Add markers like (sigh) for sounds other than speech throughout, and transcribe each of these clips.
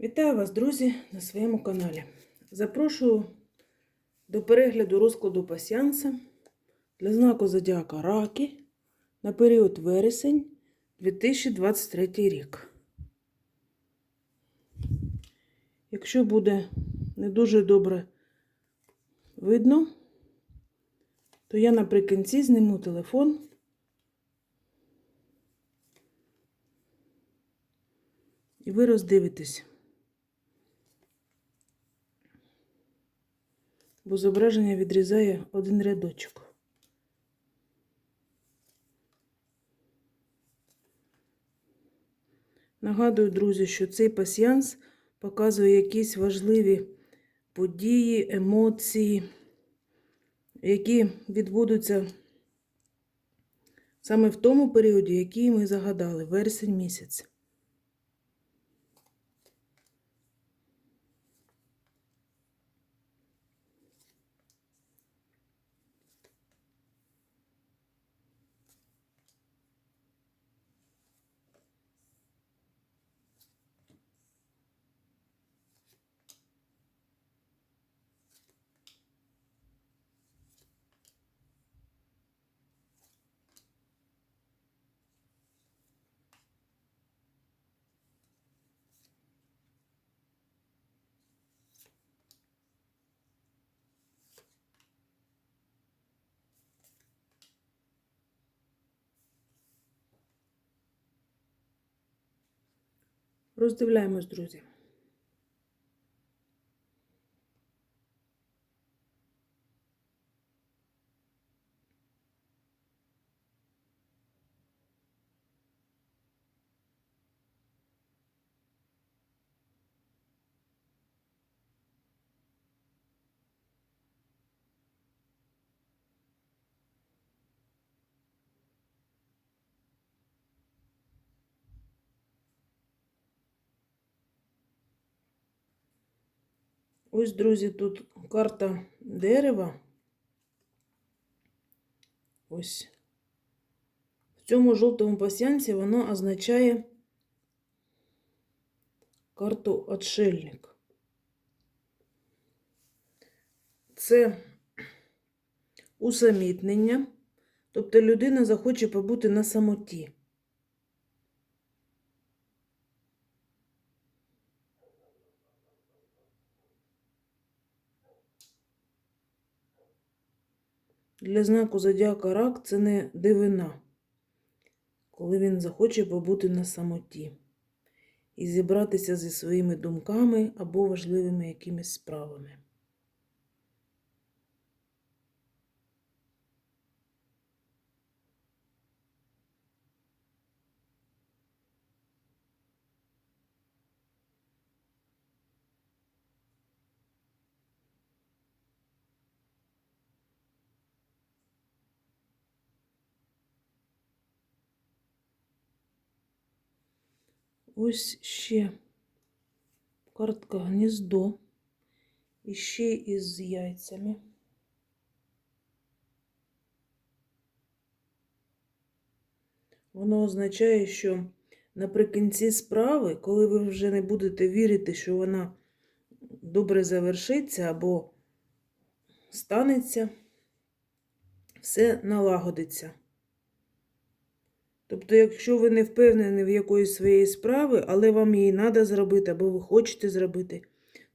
Вітаю вас, друзі, на своєму каналі. Запрошую до перегляду розкладу пасіанса для знаку Зодіака Раки на період вересень 2023 рік. Якщо буде не дуже добре видно, то я наприкінці зніму телефон. І ви роздивитесь. Бо зображення відрізає один рядочок. Нагадую, друзі, що цей пасіянс показує якісь важливі події, емоції, які відбудуться саме в тому періоді, який ми загадали, вересень місяць. Роздивляємось, друзі. Ось, друзі, тут карта дерева. Ось. В цьому жовтому пасянці воно означає карту отшельник. Це усамітнення, тобто людина захоче побути на самоті. Для знаку Зодіака Рак це не дивина, коли він захоче побути на самоті і зібратися зі своїми думками або важливими якимись справами. Ось ще картка гніздо. І ще із яйцями. Воно означає, що наприкінці справи, коли ви вже не будете вірити, що вона добре завершиться або станеться, все налагодиться. Тобто, якщо ви не впевнені в якоїсь своєї справи, але вам її треба зробити, або ви хочете зробити,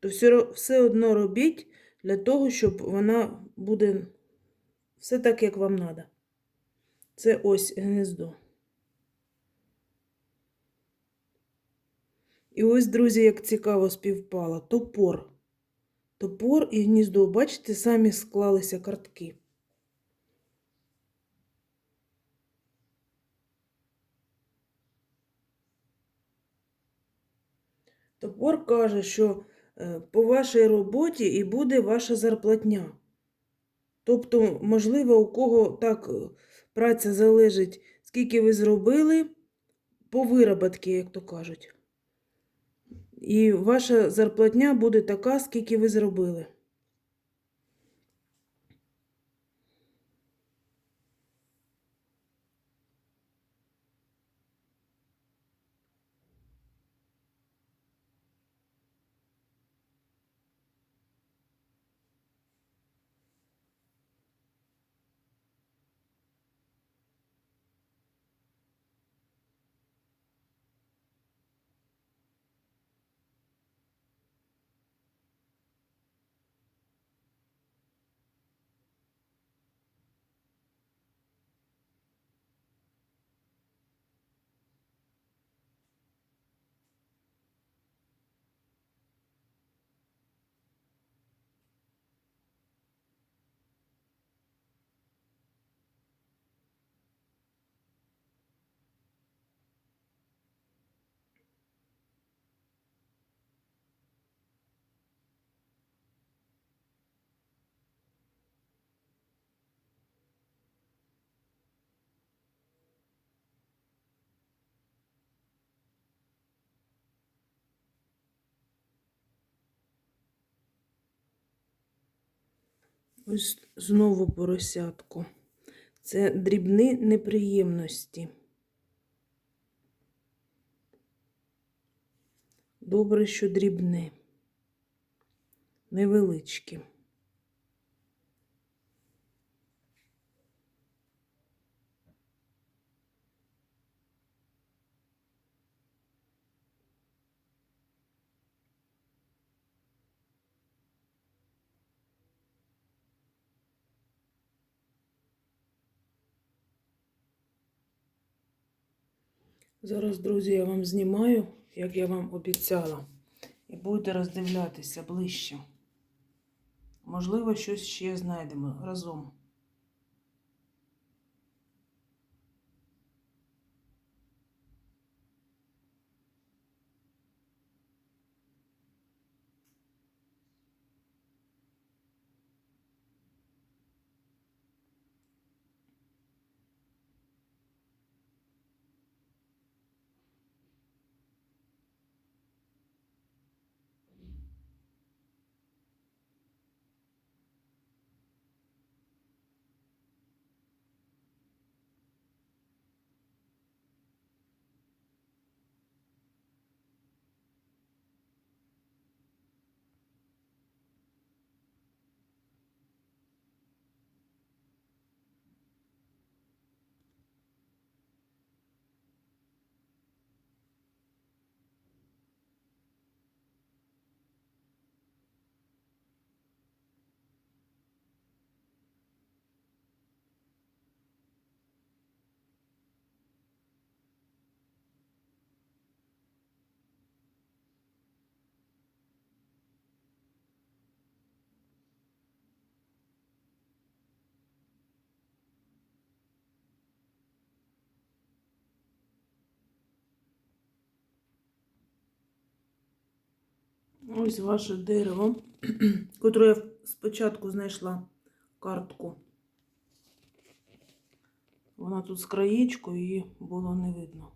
то все, все одно робіть для того, щоб вона буде все так, як вам треба. Це ось гнездо. І ось, друзі, як цікаво співпало, топор. Топор і гніздо, бачите, самі склалися картки. Топор каже, що е, по вашій роботі і буде ваша зарплатня. Тобто, можливо, у кого так е, праця залежить, скільки ви зробили по виробітки, як то кажуть. І ваша зарплатня буде така, скільки ви зробили. Ось знову поросятку. Це дрібні неприємності. Добре, що дрібне, невеличкі. Зараз, друзі, я вам знімаю, як я вам обіцяла, і будете роздивлятися ближче. Можливо, щось ще знайдемо разом. Ось ваше дерево, (clears throat) котре я спочатку знайшла картку. Вона тут з краєчкою, її було не видно.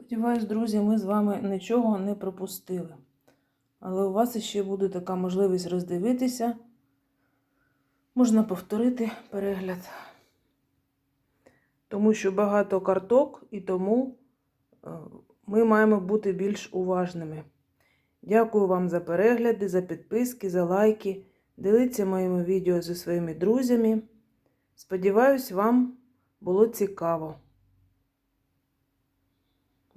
Сподіваюсь, друзі, ми з вами нічого не пропустили. Але у вас ще буде така можливість роздивитися. Можна повторити перегляд. Тому що багато карток, і тому е, ми маємо бути більш уважними. Дякую вам за перегляди, за підписки, за лайки. Діліться моїми відео зі своїми друзями. Сподіваюсь, вам було цікаво.